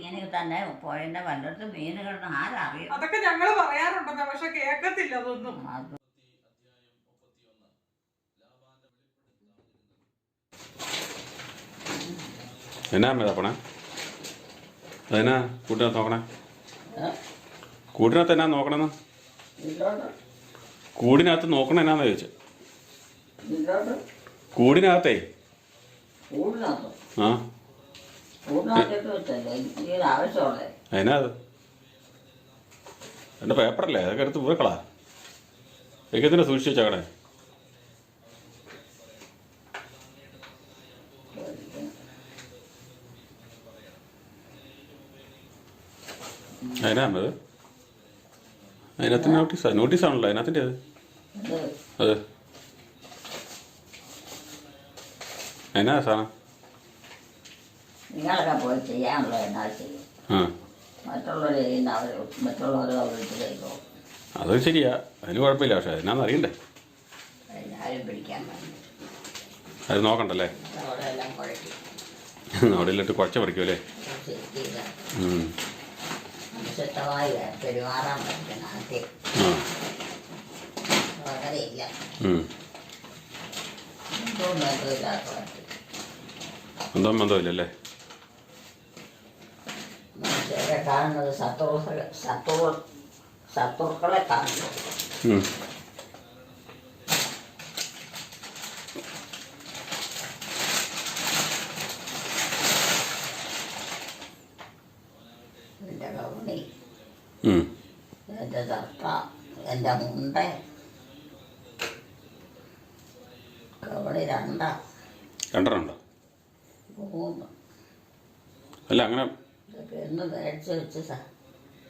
ഇങ്ങനെ തന്നെ പുഴന്റെ വല്ലത്ത് മീൻ കിടന്ന് ആരറിയും? അതൊക്കെ ഞങ്ങൾ പറയാറുണ്ടെന്ന് പക്ഷെ കേക്കത്തില്ല അതൊന്നും. അത് എന്നാ അമ്മ തപ്പണേ? അതെന്നാ കൂട്ടിനകത്ത് നോക്കണേ? ഏ? കൂട്ടിനകത്ത് എന്നാ നോക്കണെന്ന്? കൂടിനകത്ത് നോക്കണ എന്നാന്ന് ചോദിച്ചു. കൂടിനകത്തേ? ആ കൂടിനകത്തിട്ട് വെച്ചല്ലേ എനിക്ക് ഇത് ആവശ്യമുള്ളത് അതിനാ അത് എന്റെ പേപ്പറല്ലേ? അതൊക്കെ എടുത്ത് വീക്കളാ ഏകത്തിനെ സൂക്ഷിച്ച് വെച്ചേക്കണേ. അതിനാണത് അതിനകത്തിന് അതിനകത്ത് നോട്ടീസാ നോട്ടീസാണല്ലോ അതിനകത്തിന്റെ അത്. അതെ. അത്. എന്നാ സാധനം? നിങ്ങളൊക്കെ പോയി ചെയ്യാനുള്ള എന്നാൽ ചെയ്യും ആ മറ്റുള്ളവർ ചെയ്യുന്ന അവർ മറ്റുള്ളവർ അവർക്ക് ചെയ്തോ അത് ശരിയാ. അതിന് കുഴപ്പമില്ല. പക്ഷെ അതിനാന്ന് അറിയണ്ടേ? എല്ലാവരും പിടിക്കാൻ വേണ്ടി അത് നോക്കണ്ടല്ലേ? അവിടെ എല്ലാം കുഴക്കി. അവിടെ ഇല്ലിട്ട് കുറച്ച് പറിക്കും അല്ലേ? പെരുമാറാൻ. എന്തോ മന്ദോ ബന്ധമില്ലല്ലേ? മനുഷ്യരെ കാണുന്നത് ശത്രു ശത്രു ശത്രുക്കളെ കാണുന്നു. എന്റെ കവണി ഉം. എന്റെ തട്ട എന്റെ മുണ്ട കവളി രണ്ട രണ്ടോ മൂന്ന് അല്ല അങ്ങനെ ഇതൊക്കെ വരച്ച് വെച്ച്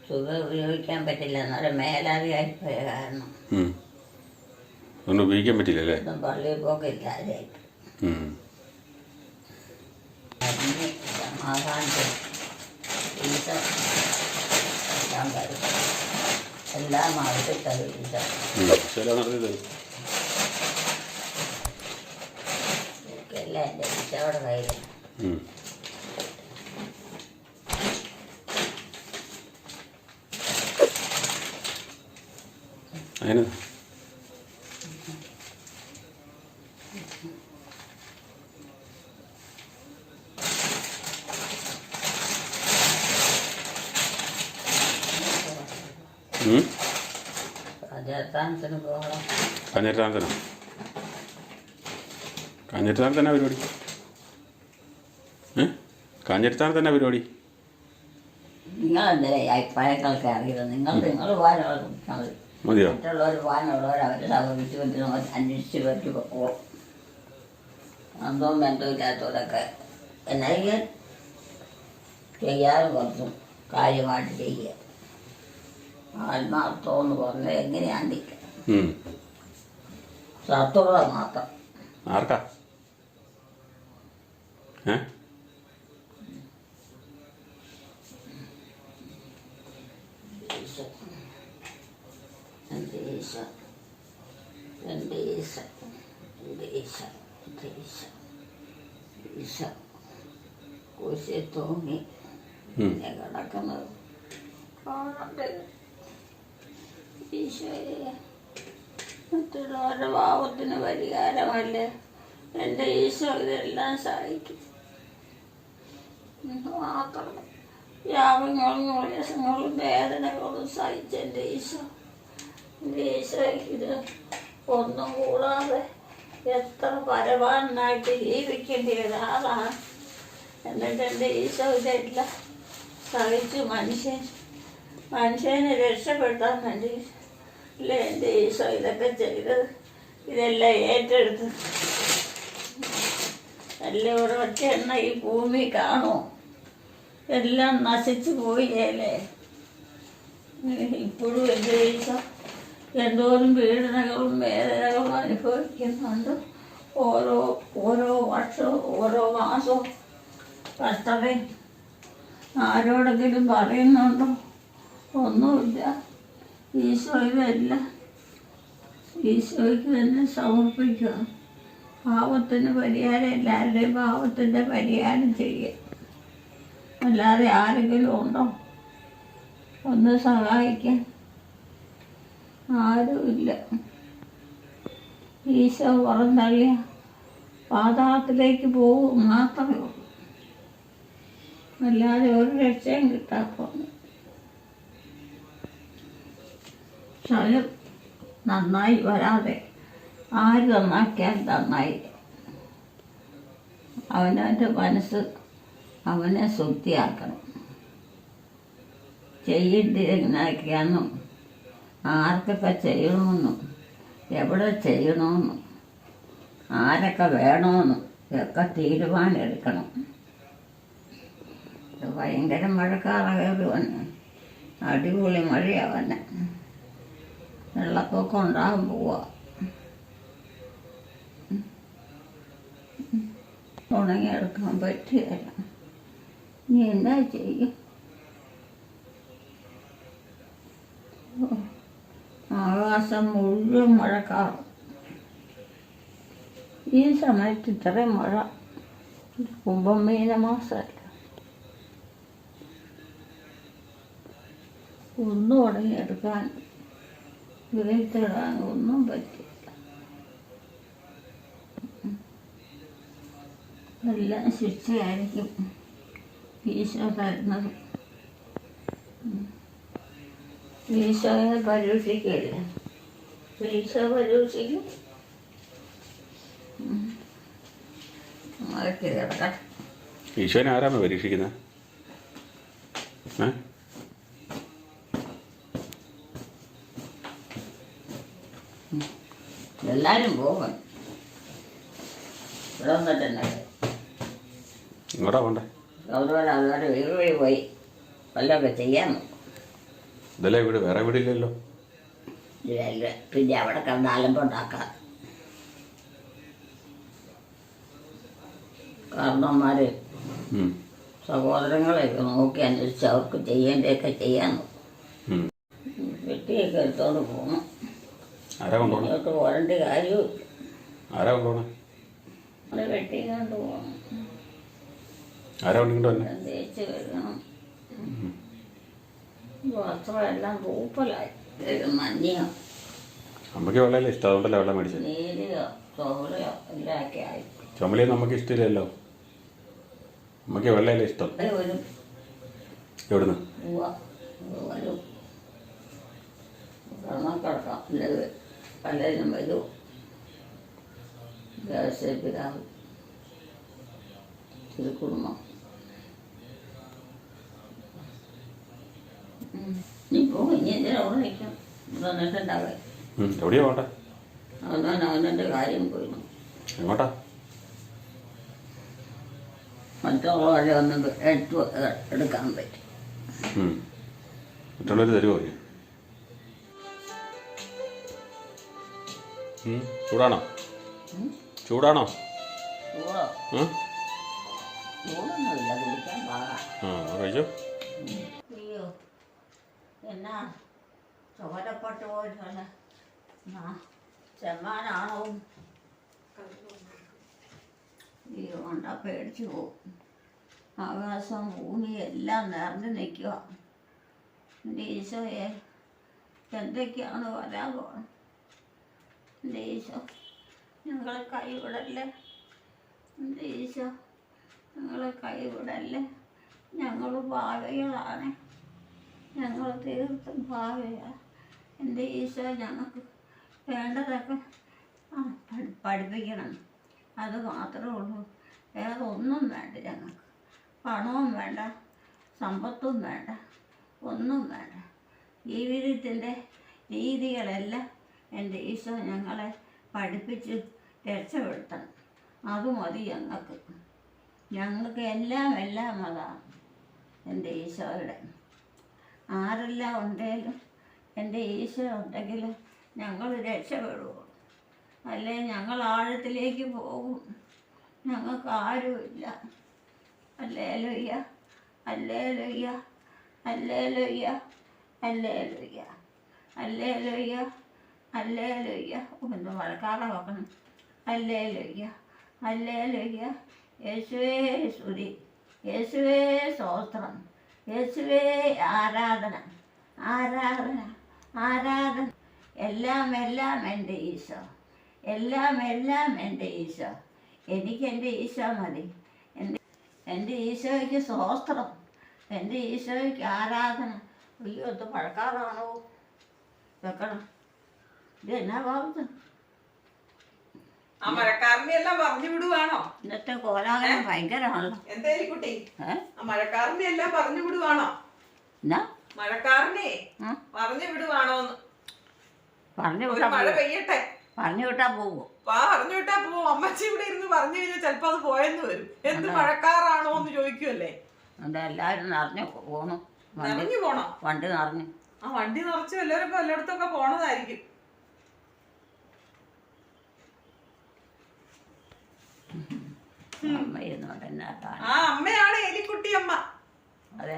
സുഖം ഉപയോഗിക്കാൻ പറ്റില്ല. എന്നാലും മേലാവിയായി പോയ കാരണം. ഒന്നും ഉപയോഗിക്കാൻ പറ്റില്ലല്ലേ ഒന്നും പള്ളിയിൽ പോക്കില്ലാതെ സമാധാനത്തിൽ ഈശോ എല്ലാം അവർക്ക് തരും ഈശോ എന്റെ ഈശോയുടെ അതിന് ना കാഞ്ഞിരത്താനത്തനോ കാഞ്ഞിരത്താനത്ത് തന്നെ പരിപാടി? ഏ? കാഞ്ഞിരത്താനത്ത് തന്നെ പരിപാടി? നിങ്ങൾ ഈ അഭിപ്രായങ്ങളൊക്കെ അറിയില്ല നിങ്ങൾ നിങ്ങൾ പോകാനുള്ള മതിയോ? മറ്റുള്ളവർ പോകാനുള്ളവർ അവർ സഹകരിച്ച് പറ്റുന്ന അന്വേഷിച്ച് പറ്റി പോകും അന്തവും ബന്ധമില്ലാത്തവരൊക്കെ ചെയ്യാൻ ചെയ്യാതെ കുറച്ചും കാര്യമായിട്ട് ചെയ്യുക ആത്മാർത്ഥം എന്ന് പറഞ്ഞാൽ എങ്ങനെയാണ്. ശത്രുത മാത്രം. ആർക്കാ? ഏ ഈശോ എന്റെ ഈശോ എന്റെ ഈശോ എന്റെ ഈശോ എന്റെ ഈശോ ഈശോ കുശി തൂങ്ങി ഉം. ഇങ്ങനെ കിടക്കുന്നത്. ഈശോയെ മറ്റുള്ളവരുടെ പാവത്തിന് പരിഹാരമല്ലേ? എന്റെ ഈശോ ഇതെല്ലാം സഹായിക്കും ഇന്ന് മാത്രം. യാവങ്ങളും ക്ലേശങ്ങളും വേദനകളും സഹിച്ച എന്റെ ഈശോ. ഇത് ഒന്നും കൂടാതെ എത്ര പരമാനായിട്ട് ജീവിക്കേണ്ടി ഒരാളാണ് എന്നിട്ട് എന്റെ ഈശോ ഇതെല്ലാം സഹിച്ചു മനുഷ്യൻ മനുഷ്യനെ രക്ഷപ്പെടുത്താൻ വേണ്ടി അല്ലേ എന്റെ ഈശോ ഇതൊക്കെ ചെയ്തത്. ഇതെല്ലാം ഏറ്റെടുത്ത് എല്ലാം ഇവിടെ ഒറ്റ എണ്ണ ഈ ഭൂമി കാണുമോ? എല്ലാം നശിച്ചു പോയില്ലേ ഇപ്പോഴും എന്റെ ഈശോ എന്തോരം പീഡനങ്ങളും വേദനകളും അനുഭവിക്കുന്നുണ്ട്. ഓരോ ഓരോ വർഷവും ഓരോ മാസവും കഷ്ടതയും ആരോടെങ്കിലും പറയുന്നുണ്ടോ? ഒന്നുമില്ല. ഈശോയിലല്ല ഈശോയ്ക്ക് തന്നെ സമർപ്പിക്കുക. പാവത്തിന് പരിഹാരം എല്ലാവരുടെയും പാവത്തിന്റെ പരിഹാരം ചെയ്യുക അല്ലാതെ ആരെങ്കിലും ഉണ്ടോ? ഒന്ന് സഹായിക്കാൻ. ആരുമില്ല. ഈശോ പുറന്തള്ളിയ പാതാളത്തിലേക്ക് പോകും മാത്രമേ ഉള്ളൂ. അല്ലാതെ ഒരു രക്ഷയും കിട്ടാത്തത് സ്വയം നന്നായി വരാതെ ആര് നന്നാക്കിയാൽ നന്നായി. അവനവന്റെ മനസ്സ് അവനെ ശുദ്ധിയാക്കണം ചെയ്യേണ്ടിയിരുന്നാക്കിയാന്നും ആർക്കൊക്കെ ചെയ്യണമെന്നും എവിടെ ചെയ്യണമെന്നും ആരൊക്കെ വേണമെന്നും ഒക്കെ തീരുമാനം എടുക്കണം ഇത് ഭയങ്കര മഴക്കാറ വന്ന്. അടിപൊളി മഴയാണ് വന്നെ. വെള്ളപ്പൊക്കം ഉണ്ടാകാൻ പോവാ. ഉണങ്ങിയെടുക്കാൻ പറ്റിയല്ല. ഇനി എന്താ ചെയ്യും? ആകാശം മുഴുവൻ മഴക്കാറും ഈ സമയത്ത് ഇത്രയും മഴ കുംഭമീന മാസമല്ല ഒന്നും ഉടങ്ങിയെടുക്കാൻ വെയിലിടാൻ ഒന്നും പറ്റില്ല. എല്ലാം ശിക്ഷയായിരിക്കും ഈശോ തരുന്നത്. ഈശോയെ പരീക്ഷിക്കില്ല ഈശോ പരീക്ഷിക്കും ഈശോനെ ആരാമ പരീക്ഷിക്കുന്നത് എല്ലാരും പോകും ഇവിടെ വന്നിട്ടുണ്ട് ഇങ്ങോട്ടാ പോണ്ടേ. അവരോട് അവരുടെ വീട് വഴി പോയി. വല്ലതൊക്കെ നോക്കും ഇതല്ലേ ഇവിടെ വേറെ വീടില്ലല്ലോ. ഇല്ലല്ലോ. പിന്നെ അവിടെ കിടന്ന് അലമ്പുണ്ടാക്കാം കാരണന്മാര്. സഹോദരങ്ങളെയൊക്കെ നോക്കി അന്വേഷിച്ച് അവർക്ക് ചെയ്യേണ്ടതൊക്കെ ചെയ്യാൻ. വെട്ടിയൊക്കെ എടുത്തോണ്ട് പോകണം ഇങ്ങോട്ട് പോരേണ്ട കാര്യവും ആരാ കൊണ്ടുപോണേ? അത് വെട്ടിക്കൊണ്ട് പോകണം ആരാ കഴുകണം. വസ്ത്രമെല്ലാം പൂപ്പലായി. മഞ്ഞയോ. അമ്മയ്ക്ക് വെള്ളമല്ലേ ഇഷ്ടം അതുകൊണ്ടല്ലേ വെള്ളം മേടിച്ചത് നീലയോ ചോളയോ എല്ലാം ഒക്കെ ആയി. ചുമലേ നമുക്ക് ഇഷ്ടമില്ലല്ലോ അമ്മയ്ക്ക് വെള്ളമല്ലേ ഇഷ്ടം. ഇത് ഒരു എവിടുന്ന്? പൂവ ഒരു കിടന്നാൽ കിടക്കാം അല്ലെങ്കിൽ പലരും വരും. തിരുക്കുടുംബം നീ പോകും ഇനി എന്തിനാ അവിടെ നിൽക്കും വന്നിട്ടുണ്ടാവേ. എവിടെയാ പോട്ടെ അവനവൻ അവനവന്റെ കാര്യം പോയി എങ്ങോട്ടാ? മറ്റുള്ളവരെ ഒന്നും എടുത്തു എടുക്കാൻ പറ്റും. മറ്റുള്ളവർ തരുമോ. ചൂടാണോ? ചൂടാണോ? ആ കഴിച്ചോ. എന്നാ? ചോരപ്പെട്ട് പോയിട്ടുള്ള ചെമ്മാനാണോ ഈ കൊണ്ട പേടിച്ചു പോകും ആകാശം ഭൂമി എല്ലാം നിറഞ്ഞു നിൽക്കുക എന്റെ ഈശോയെ എന്തൊക്കെയാണ് വരാൻ പോകണം എന്റെ ഈശോ ഞങ്ങളെ കൈവിടല്ലേ എന്റെ ഈശോ ഞങ്ങളെ കൈവിടല്ലേ ഞങ്ങൾ ഭാവികളാണ് ഞങ്ങൾ തീർത്തും ഭാവിയാണ് എന്റെ ഈശോ ഞങ്ങൾക്ക് വേണ്ടതൊക്കെ പഠിപ്പിക്കണം. അത് മാത്രമേ ഉള്ളൂ. വേറെ ഒന്നും വേണ്ട ഞങ്ങൾക്ക്. പണവും വേണ്ട സമ്പത്തും വേണ്ട ഒന്നും വേണ്ട. ജീവിതത്തിന്റെ രീതികളെല്ലാം എന്റെ ഈശോ ഞങ്ങളെ പഠിപ്പിച്ച് രക്ഷപ്പെടുത്തണം. അത് മതി ഞങ്ങൾക്ക്. ഞങ്ങൾക്ക് എല്ലാം എല്ലാം അതാണ് എന്റെ ഈശോയുടെ ആരെല്ലാം ഉണ്ടെങ്കിലും എന്റെ ഈശോ ഉണ്ടെങ്കിൽ ഞങ്ങൾ രക്ഷപ്പെടും അല്ലേ? ഞങ്ങൾ ആഴത്തിലേക്ക് പോകും. ഞങ്ങൾക്ക് ആരുമില്ല. അല്ലേ ലൊയ്യ അല്ലേ ലൊയ്യ അല്ലേ ലൊയ്യ അല്ലേ ലൊയ്യ അല്ലേ ലൊയ്യ അല്ലേ ലൊയ്യ ഒന്ന് മഴക്കാറ നോക്കണം. അല്ലേ ലൊയ്യ അല്ലേ ലൊയ്യ യേശുവേ സുരി യേശുവേ സ്തോത്രം. യേശുവേ ആരാധന ആരാധന ആരാധന. എല്ലാം എല്ലാം എന്റെ ഈശോ. എല്ലാം എല്ലാം എന്റെ ഈശോ. എനിക്ക് എന്റെ ഈശോ മതി. എന്റെ എന്റെ ഈശോയ്ക്ക് സ്വസ്ത്രം എന്റെ ഈശോയ്ക്ക് ആരാധന. അയ്യോ ഇത് പഴക്കാറാണോ. വെക്കണം. ഇത് എന്നാ ഭാവത്ത് ആ മഴക്കാരനെ എല്ലാം പറഞ്ഞു വിടുവാണോ? ഇന്നത്തെ കോലാഹലം ഭയങ്കരമാണല്ലോ. എന്തായാലും കുട്ടി? ഏ? ആ മഴക്കാരനെ എല്ലാം പറഞ്ഞു വിടുവാണോ? എന്നാ? മഴക്കാരനെ പറഞ്ഞു വിടുവാണോന്ന് പറഞ്ഞു വിട്ടാ മഴ പെയ്യട്ടെ. പറഞ്ഞു വിട്ടാ പോവോ. പറഞ്ഞു വിട്ടാ പോവും. അമ്മച്ചി ഇവിടെ ഇരുന്ന് പറഞ്ഞു കഴിഞ്ഞാൽ ചിലപ്പോ അത് പോയെന്ന് വരും. എന്ത് മഴക്കാറാണോ എന്ന് ചോദിക്കുമല്ലേ എന്താ എല്ലാരും നിറഞ്ഞു പോണു. നിറഞ്ഞു പോണോ? വണ്ടി നിറഞ്ഞു. ആ വണ്ടി നിറച്ചു എല്ലാവരും എല്ലായിടത്തൊക്കെ പോണതായിരിക്കും. അമ്മ ഇരുന്നോണ്ട് ആ അമ്മയാണ് എലിക്കുട്ടിയമ്മ. അത്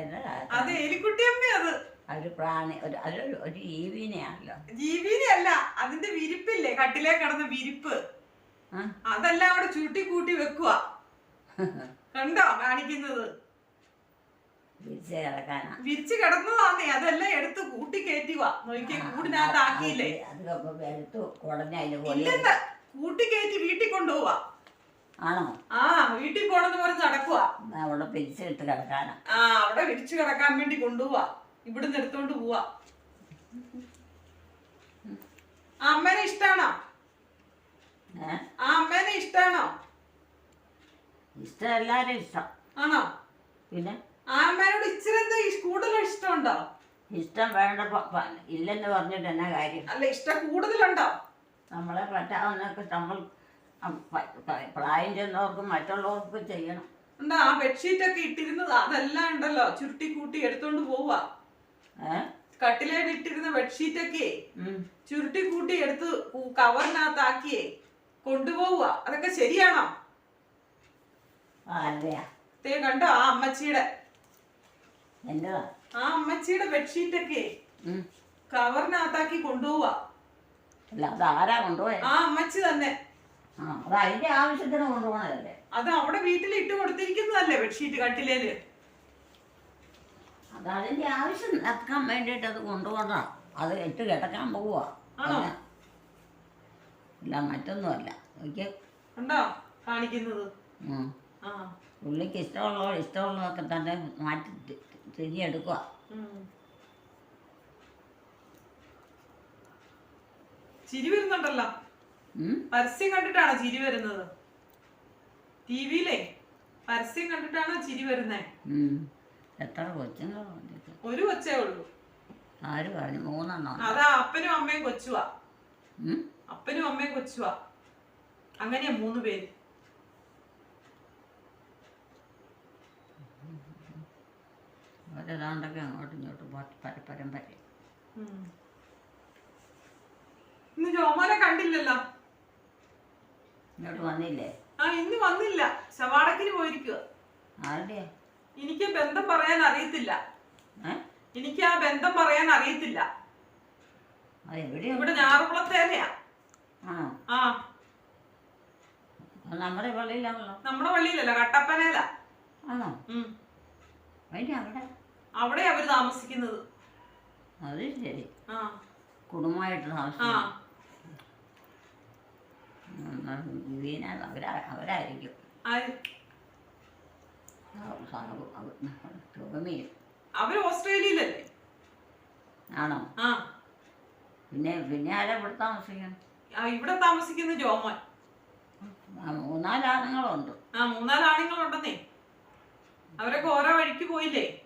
ഒരു പ്രാണി ഒരു അതൊരു ഒരു ജീവിനെയാണല്ലോ. ജീവിനെ അല്ല അതിന്റെ വിരിപ്പില്ലേ കട്ടിലേ കിടന്ന വിരിപ്പ്. അതെല്ലാം അവിടെ ചുരുട്ടി കൂട്ടി വെക്കുക കണ്ടോ കാണിക്കുന്നത്? വിരിച്ച് കിടക്കാനാ. വിരിച്ച് കിടന്നതാന്നേ അതെല്ലാം എടുത്ത് കൂട്ടി കയറ്റുക നോക്കിയ കൂടിനകത്ത് ആക്കിയില്ലേ? അതൊക്കെ എടുത്തു കുടഞ്ഞ അതിന് പോലെ കൂട്ടി കയറ്റി വീട്ടിൽ കൊണ്ടുപോവാ ആണോ? ആ വീട്ടിൽ പോണെന്ന് പറഞ്ഞ് നടക്കുവാ. അവിടെ പിരിച്ചിട്ട് കിടക്കാനാ. ആ അവിടെ വിരിച്ചു കിടക്കാൻ വേണ്ടി കൊണ്ടുപോവാ. ഇവിടുന്ന് എടുത്തോണ്ട് പോവാ. അമ്മേനെ ഇഷ്ടാണോ? ആ അമ്മേനെ ഇഷ്ടാണോ? ഇഷ്ടം എല്ലാരും ഇഷ്ടം. ആണോ? പിന്നെ? ആ അമ്മേനോട് ഇച്ചിരി എന്തോ കൂടുതൽ ഇഷ്ടമുണ്ടോ? ഇഷ്ടം വേണ്ട ഇല്ലെന്ന് പറഞ്ഞിട്ട് എന്നാ കാര്യം? അല്ല ഇഷ്ടം കൂടുതലുണ്ടോ? നമ്മളെ പറ്റാവുന്നൊക്കെ നമ്മൾ പ്രായം ചെന്നവർക്കും മറ്റുള്ളവർക്കും ചെയ്യണം. എന്താ ആ ബെഡ്ഷീറ്റ് ഒക്കെ ഇട്ടിരുന്നത്? അതെല്ലാം ഉണ്ടല്ലോ. ചുരുട്ടി കൂട്ടി എടുത്തോണ്ട് പോവാ. കട്ടിലേട് കട്ടിലേട്ട് ഇട്ടിരുന്ന ബെഡ്ഷീറ്റ് ഒക്കെ. ചുരുട്ടി കൂട്ടി എടുത്ത് കവറിനകത്താക്കിയേ കൊണ്ടുപോവുക അതൊക്കെ ശരിയാണോ? ദേ കണ്ടോ ആ അമ്മച്ചിയുടെ. ആ അമ്മച്ചിയുടെ ബെഡ്ഷീറ്റ് ഒക്കെ. കവറിനകത്താക്കി കൊണ്ടുപോവാ. ആ അമ്മച്ചി തന്നെ. ആ അത് അതിന്റെ ആവശ്യത്തിന് കൊണ്ടുപോകണതല്ലേ അത് അവിടെ വീട്ടിൽ ഇട്ട് കൊടുത്തിരിക്കുന്നതല്ലേ ബെഡ്ഷീറ്റ് കട്ടിലേൽ? അത് അതിന്റെ ആവശ്യം നടക്കാൻ വേണ്ടിയിട്ട് അത് കൊണ്ടുപോകണ അത് ഇട്ട് കിടക്കാൻ പോവുക ഇല്ല മറ്റൊന്നുമല്ല. എനിക്ക് കണ്ടോ? കാണിക്കുന്നത്. പുള്ളിക്ക് ഇഷ്ടമുള്ളവ ഇഷ്ടമുള്ളതൊക്കെ തന്നെ മാറ്റി തിരിഞ്ഞെടുക്കുക ചിരി വരുന്നുണ്ടല്ലോ? പരസ്യം കണ്ടിട്ടാണോ ചിരി വരുന്നത്? ടി വിയിലെ പരസ്യം കണ്ടിട്ടാണോ ചിരി വരുന്നേ. എത്ര ഒരു കൊച്ചേ ഉള്ളൂ. ആര് പറഞ്ഞു? മൂന്നെണ്ണം അതാ അപ്പനും അമ്മയും കൊച്ചുവാ. അപ്പനും അമ്മയും കൊച്ചുവാ. അങ്ങനെയാ മൂന്ന് പേര്. അവരേതാണ്ടൊക്കെ അങ്ങോട്ടും ഇങ്ങോട്ടും പരപ്പരം പരം ഉം. ഇന്ന് ജോമോനെ കണ്ടില്ലല്ലോ. ഇങ്ങോട്ട് വന്നില്ലേ? ആ ഇന്ന് വന്നില്ല. ശവാടക്കിന് പോയിരിക്കുക ആരുടെയാ? എനിക്ക് ബന്ധം പറയാൻ അറിയത്തില്ല. എനിക്ക് ആ ബന്ധം പറയാൻ അറിയത്തില്ല. ഇവിടെ ഞാറുകുളത്തേലയാ ആ. നമ്മുടെ പള്ളിയിലാണല്ലോ. നമ്മുടെ പള്ളിയിലല്ല കട്ടപ്പനയില. ആണോ? അവിടെ? അവിടെ അവർ താമസിക്കുന്നത്. അത് ശരി. കുടുംബമായിട്ട് ആ. വീണ അവരാ അവരായിരിക്കും? സുഖമിയും അവർ ഓസ്ട്രേലിയയിലല്ലേ? ആണോ? ആ. പിന്നെ പിന്നെ ആരാ ഇവിടെ താമസിക്കുന്നു ഇവിടെ താമസിക്കുന്ന ജോമോൻ. ആ, മൂന്നാലാണുങ്ങളുണ്ട് ആ മൂന്നാൽ ആണുങ്ങളുണ്ടെന്നേ. അവരൊക്കെ ഓരോ വഴിക്ക് പോയില്ലേ?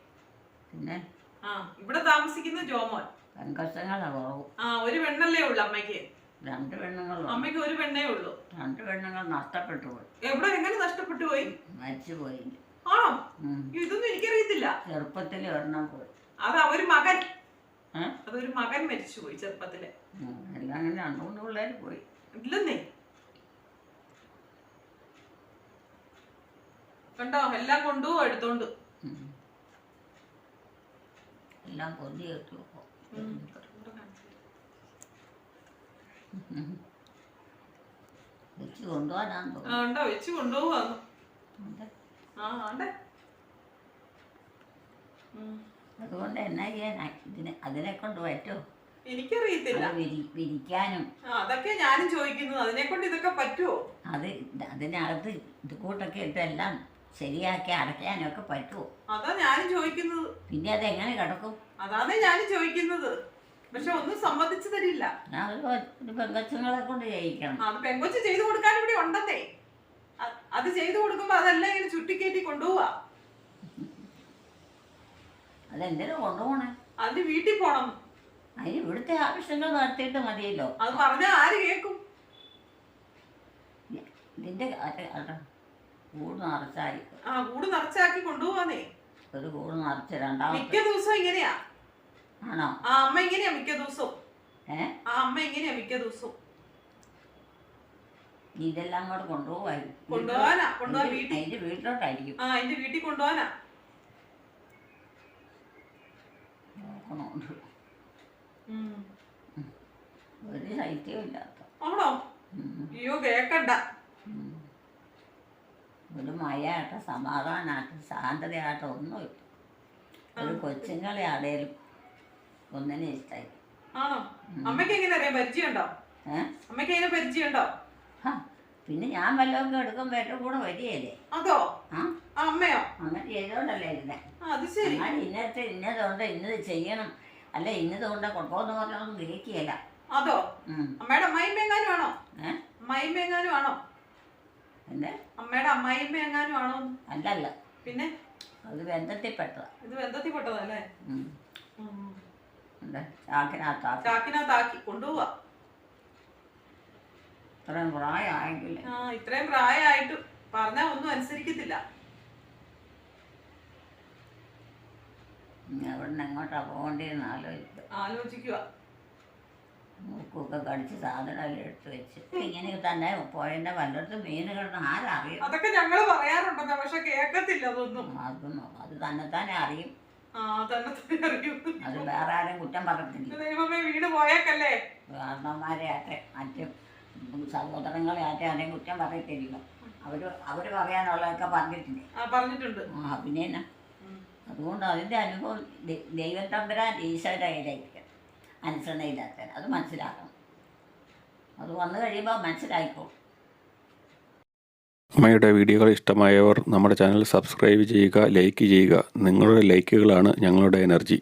പിന്നെ? ആ ഇവിടെ താമസിക്കുന്ന ജോമോൻ. പെൺകഷ്ടങ്ങളാ കുറവ് ആ ഒരു പെണ്ണല്ലേ ഉള്ളു അമ്മയ്ക്ക്. രണ്ട് പെണ്ണുങ്ങൾ അമ്മയ്ക്ക് ഒരു പെണ്ണേ ഉള്ളൂ. രണ്ട് പെണ്ണുങ്ങൾ നഷ്ടപ്പെട്ടു പോയി എവിടെ എങ്ങനെ നഷ്ടപ്പെട്ടു പോയി മരിച്ചു പോയി ആണോ ഇതൊന്നും എനിക്കറിയത്തില്ല. ചെറുപ്പത്തിൽ ഒരെണ്ണം പോയി. അത് അവർ മകൻ? അതൊരു മകൻ മരിച്ചു പോയി ചെറുപ്പത്തിൽ. എല്ലാം അങ്ങനെ രണ്ട് മൂന്ന് പിള്ളേർ പോയി. ഇല്ലെന്നേ. കണ്ടോ? എല്ലാം കൊണ്ടു എടുത്തോണ്ട്. എല്ലാം കൊന്നു കേട്ടു. വെച്ച് കൊണ്ടുപോകാനാന്ന് ആ തോന്നുന്നു ഉണ്ടോ? വെച്ച് കൊണ്ടുപോവാന്ന്. ഉണ്ട്. ആ ആണ്ടെ ഉം. അതുകൊണ്ട് എന്നാ ചെയ്യാൻ ഇതിന് അതിനെ കൊണ്ട് പറ്റോ? എനിക്കറിയത്തില്ല. വിരിക്കാനും. അതൊക്കെ ഞാനും ചോദിക്കുന്നത്. അതിനെ കൊണ്ട് ഇതൊക്കെ പറ്റുമോ അത് അതിനകത്ത് ഇത് കൂട്ടൊക്കെ ഇട്ട് എല്ലാം ശരിയാക്കി അടയ്ക്കാനൊക്കെ പറ്റുമോ അതാ ഞാനും ചോദിക്കുന്നത്. പിന്നെ അത് എങ്ങനെ കിടക്കും? അതാണ് ഞാനും ചോദിക്കുന്നത്. പക്ഷെ ഒന്നും സമ്മതിച്ചു തരില്ല. ഒരു കൊണ്ട് ചെയ്യിക്കണം. ആ, അത് പെങ്കൊച്ച് ചെയ്തു കൊടുക്കാൻ ഇവിടെ ഉണ്ടെന്നേ. അത് ചെയ്തു കൊടുക്കുമ്പോ അതെല്ലാം ഇങ്ങനെ ചുറ്റിക്കേറ്റി കൊണ്ടുപോവാ. അതെന്തിനാ കൊണ്ടുപോണേ? അതിന് വീട്ടിൽ പോണം. അതിന് ഇവിടുത്തെ ആവശ്യങ്ങൾ നടത്തിയിട്ട് മതിയല്ലോ. അത് പറഞ്ഞാ ആര് കേക്കും? നിന്റെ കൂട് നിറച്ചായി. ആ കൂട് നിറച്ചാക്കി കൊണ്ടുപോവാന്നേ. ഒരു കൂട് നിറച്ച് രണ്ടാമത്തെ മിക്ക ദിവസവും ഇങ്ങനെയാ. ആണോ? ആ അമ്മ ഇങ്ങനെയാ മിക്ക ദിവസവും. ആ അമ്മ ഇങ്ങനെയാ മിക്ക ദിവസവും. ഇതെല്ലാം കൂടെ കൊണ്ടുപോകാനും കൊണ്ടുപോകാനാ കൊണ്ടുപോകാൻ വീട്ടിൽ അതിന്റെ വീട്ടിലോട്ടായിരിക്കും. ആ എന്റെ വീട്ടിൽ കൊണ്ടുപോകാനാ നോക്കണോണ്ട്. ഒരു ശൈത്യവും ഇല്ലാത്ത. ആണോ? ഉം. അയ്യോ കേക്കണ്ട. ഉം. ഒരു മഴയായിട്ട് സമാധാനമായിട്ട് ശാന്തതയായിട്ട് ഒന്നുമില്ല. ഒരു കൊച്ചുങ്ങളെ ആടേലും. ഒന്നിനെ ആണോ? അമ്മയ്ക്ക് എങ്ങനെ അറിയാം? പരിചയമുണ്ടോ? ഏ? അമ്മയ്ക്ക് അതിനെ പരിചയമുണ്ടോ? ഹ, പിന്നെ ഞാൻ വല്ലതൊക്കെ എടുക്കുമ്പോൾ വേറെ കൂടെ വരികയല്ലേ. അതോ? ആ? ആ അമ്മയോ? അങ്ങനെ ചെയ്തോണ്ടല്ലേ ഇരുന്നേ. ആ അത് ശരി. ഞാൻ ഇന്നത്തെ ഇന്നതുകൊണ്ട് ഇന്നത് ചെയ്യണം. അല്ല ഇന്നതുകൊണ്ട് പറഞ്ഞാൽ പറഞ്ഞൊന്നും ഗ്രഹിക്കുകയല്ല. അതോ? ഉം. അമ്മയുടെ അമ്മായിമ്മ എങ്ങാനും ആണോ? ഏ? അമ്മായിമ്മ എങ്ങാനും ആണോ? എന്നെ അമ്മയുടെ അമ്മായിമ്മ എങ്ങാനും ആണോ? അല്ലല്ല. പിന്നെ? അത് ബന്ധത്തിൽപ്പെട്ടതാ. ഇത് ബന്ധത്തിൽപ്പെട്ടതല്ലേ? ഉം. ഉം. ചാക്കിനകത്താക്കി. ചാക്കിനകത്താക്കി കൊണ്ടുപോവാ. ഇത്രയും പ്രായമായെങ്കിൽ ആ ഇത്രയും പ്രായമായിട്ട് പറഞ്ഞാ ഒന്നും അനുസരിക്കത്തില്ല. അവിടെ നിന്ന് എങ്ങോട്ടാ പോകേണ്ടതെന്ന് ആലോചിക്കുക ആലോചിക്കുക മൂക്കൊക്കെ കടിച്ച് സാധനം എല്ലാം എടുത്ത് വെച്ച്. ഇങ്ങനെ തന്നെ പോയതിന്റെ വല്ലയിടത്തും മീൻ കിടന്ന് ആരറിയും? അതൊക്കെ ഞങ്ങൾ പറയാറുണ്ടോ പക്ഷെ കേക്കത്തില്ല അതൊന്നും. അതൊന്നും അത് തന്നെ അറിയും. അത് വേറെ ആരും കുറ്റം പറഞ്ഞിട്ടില്ല. ദൈവമേ വീട് പോയേക്കല്ലേ? കാരണവന്മാരെ ആട്ടെ മറ്റ് സഹോദരങ്ങളെ ആട്ടെ ആരെയും കുറ്റം പറയത്തില്ല അവർ അവർ പറയാനുള്ളതൊക്കെ പറഞ്ഞിട്ടില്ലേ? പറഞ്ഞിട്ടുണ്ട്. ആ പിന്നെ എന്നാ? അതുകൊണ്ട് അതിന്റെ അനുഭവം ദൈവം തമ്പരാൻ ഈശോയുടെ കയ്യിലായിരിക്കും. അനുസരണയില്ലാത്ത അത് മനസ്സിലാക്കണം. അത് വന്നു കഴിയുമ്പോൾ മനസ്സിലായിക്കോളും. അമ്മയുടെ വീഡിയോകൾ ഇഷ്ടമായവർ നമ്മുടെ ചാനൽ സബ്സ്ക്രൈബ് ചെയ്യുക ലൈക്ക് ചെയ്യുക. നിങ്ങളുടെ ലൈക്കുകളാണ് ഞങ്ങളുടെ എനർജി.